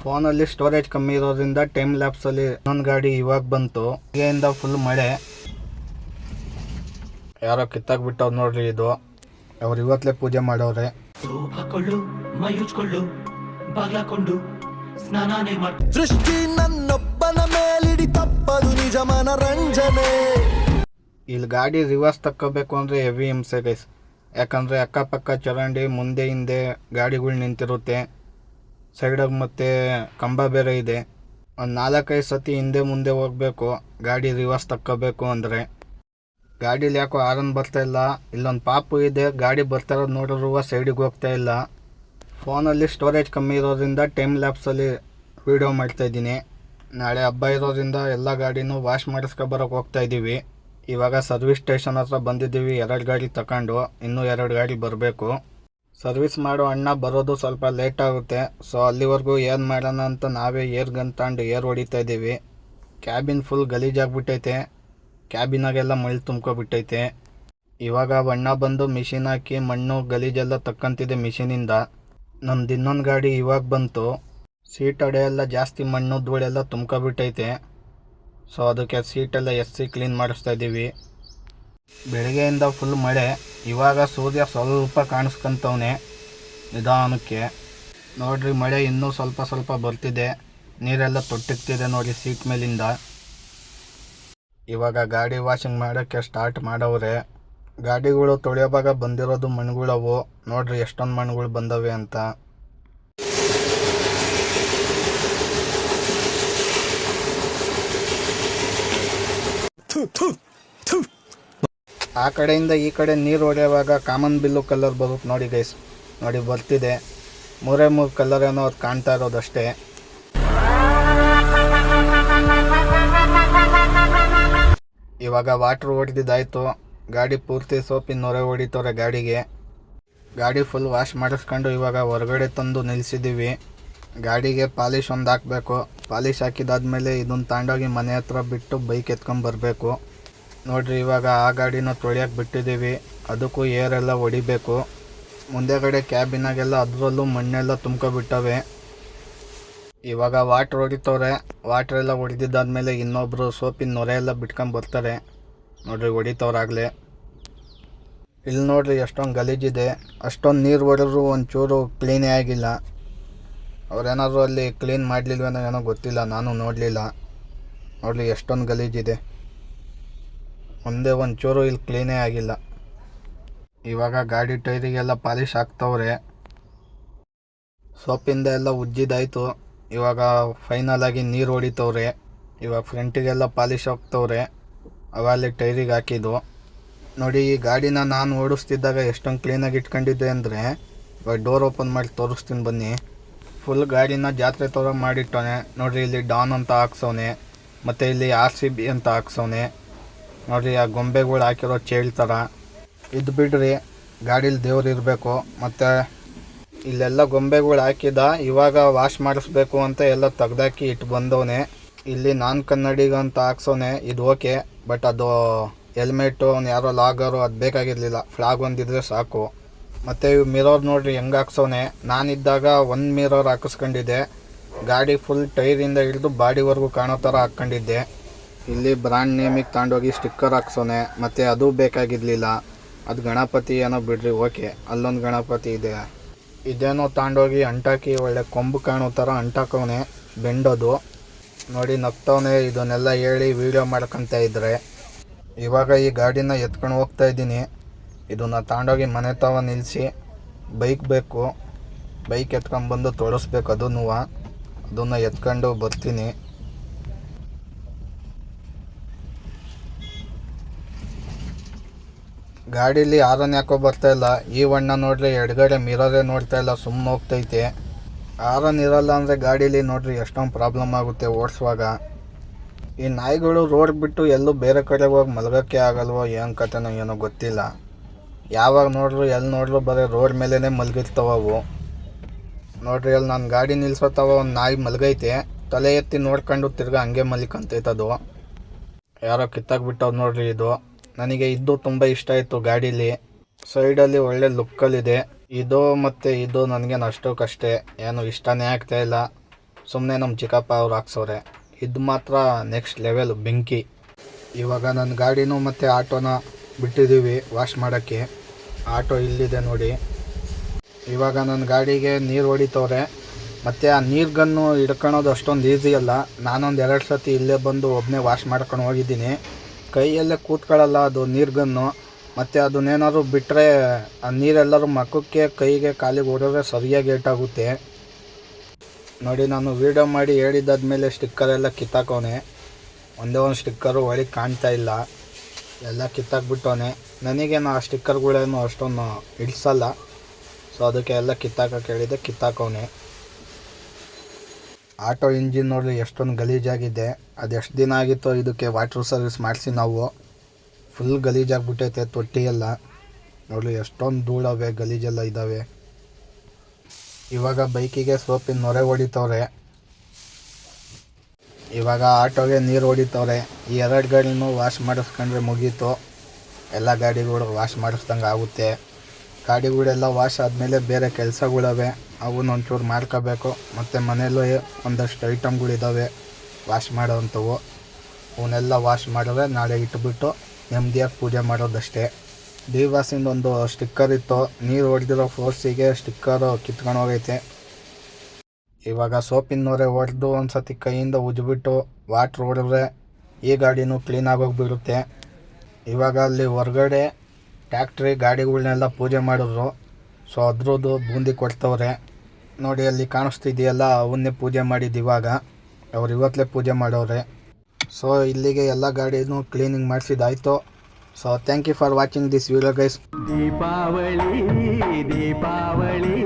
ಫೋನಲ್ಲಿ ಸ್ಟೋರೇಜ್ ಕಮ್ಮಿ ಇರೋದ್ರಿಂದ ಟೈಮ್ ಲ್ಯಾಪ್ಸಲ್ಲಿ ಇನ್ನೊಂದು ಗಾಡಿ ಇವಾಗ ಬಂತು. ಇಲ್ಲಿಂದ ಫುಲ್ ಮಳೆ. ಯಾರೋ ಕಿತ್ತಾಕ್ಬಿಟ್ಟವ್ರು ನೋಡ್ರಿ ಇದು. ಅವ್ರು ಇವತ್ತಲೇ ಪೂಜೆ ಮಾಡೋರೆ. ಸೃಷ್ಟಿ ನನ್ನೊಬ್ಬನ ಮೇಲಿಡಿ ತಪ್ಪದು ನಿಜ ಮನರಂಜನೆ. ಇಲ್ಲಿ ಗಾಡಿ ರಿವರ್ಸ್ ತಕ್ಕೋಬೇಕು ಅಂದ್ರೆ ಹೆವಿ ಹಿಂಸೆ ಗೈಸ್ ಯಾಕಂದ್ರೆ ಅಕ್ಕಪಕ್ಕ ಚರಂಡಿ ಮುಂದೆ ಹಿಂದೆ ಗಾಡಿಗಳು ನಿಂತಿರುತ್ತೆ. ಸೈಡಾಗಿ ಮತ್ತೆ ಕಂಬ ಬೇರೆ ಇದೆ. ಒಂದು ನಾಲ್ಕೈದು ಸತಿ ಹಿಂದೆ ಮುಂದೆ ಹೋಗಬೇಕು. ಗಾಡಿ ರಿವರ್ಸ್ ತಕ್ಕೋಬೇಕು ಅಂದರೆ. ಗಾಡೀಲಿ ಯಾಕೋ ಆರನ್ ಬರ್ತಾ ಇಲ್ಲ. ಇಲ್ಲೊಂದು ಪಾಪು ಇದೆ. ಗಾಡಿ ಬರ್ತಾ ಇರೋದು ನೋಡಿರುವ ಸೈಡಿಗೆ ಹೋಗ್ತಾ ಇಲ್ಲ. ಫೋನಲ್ಲಿ ಸ್ಟೋರೇಜ್ ಕಮ್ಮಿ ಇರೋದ್ರಿಂದ ಟೈಮ್ ಲ್ಯಾಪ್ಸಲ್ಲಿ ವೀಡಿಯೋ ಮಾಡ್ತಾಯಿದ್ದೀನಿ ನಾಳೆ ಹಬ್ಬ ಇರೋದ್ರಿಂದ ಎಲ್ಲ ಗಾಡಿನೂ ವಾಶ್ ಮಾಡಿಸ್ಕೊಬರೋಕೆ ಹೋಗ್ತಾ ಇದ್ದೀವಿ ಇವಾಗ ಸರ್ವಿಸ್ ಸ್ಟೇಷನ್ ಹತ್ರ ಬಂದಿದ್ದೀವಿ. ಎರಡು ಗಾಡಿ ತಗೊಂಡು ಇನ್ನೂ ಎರಡು ಗಾಡಿ ಬರಬೇಕು. ಸರ್ವಿಸ್ ಮಾಡೋ ಅಣ್ಣ ಬರೋದು ಸ್ವಲ್ಪ ಲೇಟ್ ಆಗುತ್ತೆ. ಸೊ ಅಲ್ಲಿವರೆಗೂ ಏನು ಮಾಡೋಣ ಅಂತ ನಾವೇ ಏರ್ ಗನ್ ತಗೊಂಡು ಏರ್ ಹೊಡಿತಾ ಇದ್ದೀವಿ. Cabin full ಗಲೀಜಾಗ್ಬಿಟ್ಟೈತೆ. ಕ್ಯಾಬಿನಾಗೆಲ್ಲ ಮಳೆ ತುಂಬ್ಕೊಬಿಟ್ಟೈತೆ. ಇವಾಗ ಅಣ್ಣ ಬಂದು ಮಿಷಿನ್ ಹಾಕಿ ಮಣ್ಣು ಗಲೀಜೆಲ್ಲ ತಕ್ಕಂತಿದೆ ಮಿಷಿನಿಂದ. ನಮ್ದು ಇನ್ನೊಂದು ಗಾಡಿ ಇವಾಗ ಬಂತು. ಸೀಟ್ ಅಡೆಯೆಲ್ಲ ಜಾಸ್ತಿ ಮಣ್ಣು ಧೂಳೆಲ್ಲ ತುಂಬ್ಕೊಬಿಟ್ಟೈತೆ. ಸೊ ಅದಕ್ಕೆ ಸೀಟೆಲ್ಲ ಎಸ್ಸಿ ಕ್ಲೀನ್ ಮಾಡಿಸ್ತಾ ಇದ್ದೀವಿ. ಬೆಳಗ್ಗೆಯಿಂದ ಫುಲ್ ಮಳೆ, ಇವಾಗ ಸೂರ್ಯ ಸ್ವಲ್ಪ ಕಾಣಿಸ್ಕೊಂತವನೆ ನಿಧಾನಕ್ಕೆ. ನೋಡ್ರಿ, ಮಳೆ ಇನ್ನೂ ಸ್ವಲ್ಪ ಸ್ವಲ್ಪ ಬರ್ತಿದೆ. ನೀರೆಲ್ಲ ತೊಟ್ಟಿಗ್ತಿದೆ ನೋಡಿ ಸೀಟ್ ಮೇಲಿಂದ. ಇವಾಗ ಗಾಡಿ ವಾಷಿಂಗ್ ಮಾಡೋಕ್ಕೆ ಸ್ಟಾರ್ಟ್ ಮಾಡವ್ರೆ. ಗಾಡಿಗಳು ತೊಳೆಯೋವಾಗ ಬಂದಿರೋದು ಮಣ್ಣುಗಳವು ನೋಡ್ರಿ, ಎಷ್ಟೊಂದು ಮಣ್ಣುಗಳು ಬಂದವೆ ಅಂತ. ಆ ಕಡೆಯಿಂದ ಈ ಕಡೆ ನೀರು ಹೊಡೆಯುವಾಗ ಕಾಮನ್ ಬಿಲ್ಲು ಕಲರ್ ಬರುತ್ತೆ. ನೋಡಿ ಗೈಸ್ ನೋಡಿ ಬರ್ತಿದೆ. ಮೂರೇ ಮೂರು ಕಲರ್ ಏನೋ ಅದು ಕಾಣ್ತಾ ಇರೋದಷ್ಟೇ ಇವಾಗ ವಾಟ್ರ್ ಹೊಡೆದಿದ್ದಾಯ್ತು ಗಾಡಿ ಪೂರ್ತಿ ಸೋಪಿನ ನೊರೆ ಹೊಡಿತವ್ರೆ ಗಾಡಿಗೆ. ಗಾಡಿ ಫುಲ್ ವಾಶ್ ಮಾಡಿಸ್ಕೊಂಡು ಇವಾಗ ಹೊರಗಡೆ ತಂದು ನಿಲ್ಲಿಸಿದ್ದೀವಿ ಗಾಡಿಗೆ ಪಾಲಿಶ್ ಒಂದು ಹಾಕಬೇಕು. ಪಾಲಿಶ್ ಹಾಕಿದಾದ್ಮೇಲೆ ಇದನ್ನು ತಗೊಂಡೋಗಿ ಮನೆ ಹತ್ರ ಬಿಟ್ಟು ಬೈಕ್ ಎತ್ಕೊಂಡು ಬರಬೇಕು. ನೋಡ್ರಿ, ಇವಾಗ ಆ ಗಾಡಿನ ತೊಳೆಯಕ್ಕೆ ಬಿಟ್ಟಿದ್ದೀವಿ. ಅದಕ್ಕೂ ಏರೆಲ್ಲ ಹೊಡಿಬೇಕು. ಮುಂದೆಗಡೆ ಕ್ಯಾಬಿನಾಗೆಲ್ಲ ಅದರಲ್ಲೂ ಮಣ್ಣೆಲ್ಲ ತುಂಬ್ಕೊಬಿಟ್ಟವೆ. ಇವಾಗ ವಾಟ್ರ್ ಹೊಡಿತವ್ರೆ. ವಾಟ್ರ್ ಎಲ್ಲ ಹೊಡೆದಿದ್ದಾದ್ಮೇಲೆ ಇನ್ನೊಬ್ರು ಸೋಪಿನ ನೊರೆ ಎಲ್ಲ ಬಿಟ್ಕೊಂಡು ಬರ್ತಾರೆ. ನೋಡ್ರಿ, ಹೊಡಿತವ್ರಾಗಲೇ. ಇಲ್ಲಿ ನೋಡ್ರಿ, ಎಷ್ಟೊಂದು ಗಲೀಜಿದೆ ಅಷ್ಟೊಂದು ನೀರು ಹೊಡೆದ್ರು ಒಂಚೂರು ಕ್ಲೀನೇ ಆಗಿಲ್ಲ. ಅವ್ರೇನಾದ್ರು ಅಲ್ಲಿ ಕ್ಲೀನ್ ಮಾಡಲಿಲ್ವೇನೋ ಏನೋ ಗೊತ್ತಿಲ್ಲ. ನಾನು ನೋಡಲಿಲ್ಲ. ನೋಡಿರಿ, ಎಷ್ಟೊಂದು ಗಲೀಜಿದೆ ಒಂದೇ ಒಂಚೂರು ಇಲ್ಲಿ ಕ್ಲೀನೇ ಆಗಿಲ್ಲ. ಇವಾಗ ಗಾಡಿ ಟೈರಿಗೆಲ್ಲ ಪಾಲಿಶ್ ಹಾಕ್ತವ್ರೆ ಸೋಪಿಂದ ಎಲ್ಲ ಉಜ್ಜಿದಾಯಿತು. ಇವಾಗ ಫೈನಲ್ ಆಗಿ ನೀರು ಹೊಡಿತವ್ರೆ. ಇವಾಗ ಫ್ರಂಟಿಗೆಲ್ಲ ಪಾಲಿಶ್ ಹಾಕ್ತವ್ರೆ ಅವಾಗಲೇ ಟೈರಿಗೆ ಹಾಕಿದ್ದು. ನೋಡಿ, ಈ ಗಾಡಿನ ನಾನು ಓಡಿಸ್ತಿದ್ದಾಗ ಎಷ್ಟೊಂದು ಕ್ಲೀನಾಗಿ ಇಟ್ಕೊಂಡಿದ್ದೆ ಅಂದರೆ, ಇವಾಗ ಡೋರ್ ಓಪನ್ ಮಾಡಿ ತೋರಿಸ್ತೀನಿ ಬನ್ನಿ. ಫುಲ್ ಗಾಡಿನ ಜಾತ್ರೆ ತೋರ ಮಾಡಿಟ್ಟವನೆ. ನೋಡಿರಿ, ಇಲ್ಲಿ ಡಾನ್ ಅಂತ ಹಾಕ್ಸವನೆ. ಮತ್ತು ಇಲ್ಲಿ ಆರ್ ಸಿ ಬಿ ಅಂತ ಹಾಕ್ಸವನೆ. ನೋಡ್ರಿ ಆ ಗೊಂಬೆಗಳು ಹಾಕಿರೋ ಚೇಳ್ ಥರ ಇದು ಬಿಡ್ರಿ, ಗಾಡೀಲಿ ದೇವ್ರು ಇರಬೇಕು. ಮತ್ತು ಇಲ್ಲೆಲ್ಲ ಗೊಂಬೆಗಳು ಹಾಕಿದ ಇವಾಗ ವಾಶ್ ಮಾಡಿಸ್ಬೇಕು ಅಂತ ಎಲ್ಲ ತೆಗ್ದಾಕಿ ಇಟ್ಟು ಬಂದವನೆ. ಇಲ್ಲಿ ನಾನ್ ಕನ್ನಡಿಗಂತ ಹಾಕ್ಸೋನೆ ಇದು ಓಕೆ. ಬಟ್ ಅದು ಹೆಲ್ಮೆಟು, ಅವ್ನು ಯಾರೋ ಲಾಗರು, ಅದು ಬೇಕಾಗಿರಲಿಲ್ಲ. ಫ್ಲಾಗ್ ಒಂದಿದ್ರೆ ಸಾಕು. ಮತ್ತು ಇವು ಮಿರೋರ್ ನೋಡ್ರಿ, ಹೆಂಗೆ ಹಾಕ್ಸೋನೆ ನಾನಿದ್ದಾಗ ಒಂದು ಮಿರೋರ್ ಹಾಕಿಸ್ಕೊಂಡಿದ್ದೆ. ಗಾಡಿ ಫುಲ್ ಟೈರಿಂದ ಹಿಡಿದು ಬಾಡಿವರೆಗೂ ಕಾಣೋ ಥರ ಹಾಕ್ಕೊಂಡಿದ್ದೆ. ಇಲ್ಲಿ ಬ್ರ್ಯಾಂಡ್ ನೇಮಿಗೆ ತಗೊಂಡೋಗಿ ಸ್ಟಿಕ್ಕರ್ ಹಾಕ್ಸೋನೆ, ಮತ್ತು ಅದು ಬೇಕಾಗಿರಲಿಲ್ಲ. ಅದು ಗಣಪತಿ ಏನೋ ಬಿಡ್ರಿ, ಓಕೆ. ಅಲ್ಲೊಂದು ಗಣಪತಿ ಇದೆ. ಇದೇನೋ ತಗೊಂಡೋಗಿ ಅಂಟಾಕಿ, ಒಳ್ಳೆ ಕೊಂಬು ಕಾಣೋ ಥರ ಅಂಟಾಕವನೆ, ಬೆಂಡೋದು. ನೋಡಿ, ನಗ್ತವನೆ, ಇದನ್ನೆಲ್ಲ ಹೇಳಿ ವೀಡಿಯೋ ಮಾಡ್ಕೊತ ಇದ್ರೆ. ಇವಾಗ ಈ ಗಾಡಿನ ಎತ್ಕೊಂಡು ಹೋಗ್ತಾ ಇದ್ದೀನಿ. ಇದನ್ನ ತಗೊಂಡೋಗಿ ಮನೆ ತಾವ ನಿಲ್ಲಿಸಿ ಬೈಕ್ ಬೇಕು. ಬೈಕ್ ಎತ್ಕೊಂಡ್ಬಂದು ತೋರಿಸ್ಬೇಕು ಅದನ್ನು ಅದನ್ನು ಎತ್ಕೊಂಡು ಬರ್ತೀನಿ. ಗಾಡೀಲಿ ಆರನ್ ಯಾಕೋ ಬರ್ತಾ ಇಲ್ಲ, ಈ ಬಣ್ಣ ನೋಡ್ರಿ, ಎಡಗಡೆ ಮಿರರೇ ನೋಡ್ತಾ ಇಲ್ಲ ಸುಮ್ಮನೆ ಹೋಗ್ತೈತೆ. ಆರನ್ ಇರಲ್ಲ ಅಂದರೆ ಗಾಡೀಲಿ ನೋಡ್ರಿ, ಎಷ್ಟೊಂದು ಪ್ರಾಬ್ಲಮ್ ಆಗುತ್ತೆ ಓಡಿಸುವಾಗ. ಈ ನಾಯಿಗಳು ರೋಡ್ ಬಿಟ್ಟು ಎಲ್ಲೂ ಬೇರೆ ಕಡೆ ಹೋಗಿ ಮಲಗೋಕ್ಕೆ ಆಗಲ್ವೋ, ಏನು ಕತೆನೋ ಏನೋ ಗೊತ್ತಿಲ್ಲ. ಯಾವಾಗ ನೋಡ್ರು ಎಲ್ಲಿ ನೋಡ್ರು, ಬರೀ ರೋಡ್ ಮೇಲೇ ಮಲಗಿರ್ತಾವ ಅವು. ನೋಡ್ರಿ ಅಲ್ಲಿ ನಾನು ಗಾಡಿ ನಿಲ್ಸೋತಾವ, ಒಂದು ನಾಯಿ ಮಲಗೈತೆ, ತಲೆ ಎತ್ತಿ ನೋಡ್ಕೊಂಡು ತಿರ್ಗಾ ಹಂಗೆ ಮಲಿಕಂತೈತದು ಯಾರೋ ಕಿತ್ತಾಕ್ಬಿಟ್ಟವ್ರು ನೋಡ್ರಿ ಇದು. ನನಗೆ ಇದು ತುಂಬ ಇಷ್ಟ ಆಯಿತು ಗಾಡೀಲಿ. ಸೈಡಲ್ಲಿ ಒಳ್ಳೆ ಲುಕ್ಕಲ್ಲಿದೆ. ಇದು ಮತ್ತು ಇದು ನನಗೇನು ಅಷ್ಟಕ್ಕಷ್ಟೇ ಏನು ಇಷ್ಟನೇ ಆಗ್ತಾ ಇಲ್ಲ. ಸುಮ್ಮನೆ ನಮ್ಮ ಚಿಕ್ಕಪ್ಪ ಅವ್ರು ಹಾಕ್ಸೋರೆ ಇದು ಮಾತ್ರ ನೆಕ್ಸ್ಟ್ ಲೆವೆಲ್ ಬೆಂಕಿ. ಇವಾಗ ನನ್ನ ಗಾಡಿನೂ ಮತ್ತು ಆಟೋನ ಬಿಟ್ಟಿದ್ದೀವಿ ವಾಶ್ ಮಾಡೋಕ್ಕೆ. ಆಟೋ ಇಲ್ಲಿದೆ ನೋಡಿ. ಇವಾಗ ನನ್ನ ಗಾಡಿಗೆ ನೀರು ಹೊಡಿತವ್ರೆ. ಮತ್ತು ಆ ನೀರು ಗನ್ನು ಹಿಡ್ಕೊಳೋದು ಅಷ್ಟೊಂದು ಈಸಿ ಅಲ್ಲ. ನಾನೊಂದು ಎರಡು ಸತಿ ಇಲ್ಲೇ ಬಂದು ಒಬ್ಬನೇ ವಾಶ್ ಮಾಡ್ಕೊಂಡು ಹೋಗಿದ್ದೀನಿ. ಕೈಯಲ್ಲೇ ಕೂತ್ಕೊಳ್ಳಲ್ಲ, ಅದು ನೀರ್ಗನ್ನು. ಮತ್ತು ಅದನ್ನೇನಾದ್ರು ಬಿಟ್ಟರೆ ಆ ನೀರೆಲ್ಲರೂ ಮಕ್ಕಕ್ಕೆ, ಕೈಗೆ, ಕಾಲಿಗೆ ಹೊಡೆದ್ರೆ ಸರಿಯಾಗಿ ಏಟಾಗುತ್ತೆ ನೋಡಿ, ನಾನು ವೀಡಿಯೋ ಮಾಡಿ ಹೇಳಿದ್ದಾದ್ಮೇಲೆ ಸ್ಟಿಕ್ಕರ್ ಎಲ್ಲ ಕಿತ್ತಾಕವನೆ. ಒಂದೇ ಒಂದು ಸ್ಟಿಕ್ಕರು ಒಳಗೆ ಕಾಣ್ತಾ ಇಲ್ಲ. ಎಲ್ಲ ಕಿತ್ತಾಕ್ಬಿಟ್ಟವನೆ. ನನಗೇನು ಆ ಸ್ಟಿಕ್ಕರ್ಗಳೇನು ಅಷ್ಟೊಂದು ಇಳಿಸಲ್ಲ ಸೊ ಅದಕ್ಕೆ ಎಲ್ಲ ಕಿತ್ತಾಕಕ್ಕೆ ಹೇಳಿದೆ, ಕಿತ್ತಾಕವನೆ. ಆಟೋ ಇಂಜಿನ್ ನೋಡ್ರಿ ಎಷ್ಟೊಂದು ಗಲೀಜಾಗಿದೆ. ಅದು ಎಷ್ಟು ದಿನ ಆಗಿತ್ತೋ ಇದಕ್ಕೆ ವಾಟರ್ ಸರ್ವಿಸ್ ಮಾಡಿಸಿ ನಾವು. ಫುಲ್ ಗಲೀಜಾಗ್ಬಿಟ್ಟೈತೆ ತೊಟ್ಟಿ ಎಲ್ಲ. ನೋಡಿ ಎಷ್ಟೊಂದು ಧೂಳವೆ ಗಲೀಜೆಲ್ಲ ಇದ್ದಾವೆ ಇವಾಗ ಬೈಕಿಗೆ ಸೋಪಿನ ನೊರೆ ಹೊಡಿತವ್ರೆ. ಇವಾಗ ಆಟೋಗೆ ನೀರು ಹೊಡಿತವ್ರೆ. ಈ ಎರಡು ಗಾಡಿನೂ ವಾಶ್ ಮಾಡಿಸ್ಕೊಂಡ್ರೆ ಮುಗೀತು. ಎಲ್ಲ ಗಾಡಿಗಳು ವಾಶ್ ಮಾಡಿಸ್ದಂಗೆ ಆಗುತ್ತೆ. ಗಾಡಿಗಳೆಲ್ಲ ವಾಶ್ ಆದಮೇಲೆ ಬೇರೆ ಕೆಲಸಗಳಿವೆ. ಅವನ್ನ ಒಂಚೂರು ಮಾಡ್ಕೋಬೇಕು ಮತ್ತು ಮನೆಯಲ್ಲೂ ಒಂದಷ್ಟು ಐಟಮ್ಗಳಿದ್ದಾವೆ ವಾಶ್ ಮಾಡೋವಂಥವು. ಅವನ್ನೆಲ್ಲ ವಾಶ್ ಮಾಡಿದ್ರೆ ನಾಳೆ ಇಟ್ಬಿಟ್ಟು ನೆಮ್ಮದಿಯಾಗಿ ಪೂಜೆ ಮಾಡೋದಷ್ಟೇ. ಡಿ ವಾಸಿಂದ ಒಂದು ಸ್ಟಿಕ್ಕರ್ ಇತ್ತು. ನೀರು ಹೊಡೆದಿರೋ ಫೋರ್ಸಿಗೆ ಸ್ಟಿಕ್ಕರು ಕಿತ್ಕೊಂಡು ಹೋಗೈತೆ. ಇವಾಗ ಸೋಪಿನವರೆ ಹೊಡೆದು ಒಂದು ಸತಿ ಕೈಯಿಂದ ಉಜ್ಬಿಟ್ಟು ವಾಟ್ರ್ ಹೊಡೆದ್ರೆ ಈ ಗಾಡಿನೂ ಕ್ಲೀನಾಗಿ ಹೋಗ್ಬಿಡುತ್ತೆ ಇವಾಗ ಅಲ್ಲಿ ಹೊರಗಡೆ ಟ್ಯಾಕ್ಟ್ರಿ ಗಾಡಿಗಳನ್ನೆಲ್ಲ ಪೂಜೆ ಮಾಡಿದ್ರು. ಸೊ ಅದ್ರದ್ದು ಬೂಂದಿ ಕೊಡ್ತವ್ರೆ. ನೋಡಿ, ಅಲ್ಲಿ ಕಾಣಿಸ್ತಿದೆಯಲ್ಲ, ಅವನ್ನೇ ಪೂಜೆ ಮಾಡಿದ್ದು ಇವಾಗ. ಅವ್ರು ಇವತ್ತಲೇ ಪೂಜೆ ಮಾಡೋರೆ. ಸೊ ಇಲ್ಲಿಗೆ ಎಲ್ಲ ಗಾಡಿನೂ cleaning ಮಾಡಿಸಿದಾಯ್ತು so thank you for watching this video guys Deepavali Deepavali.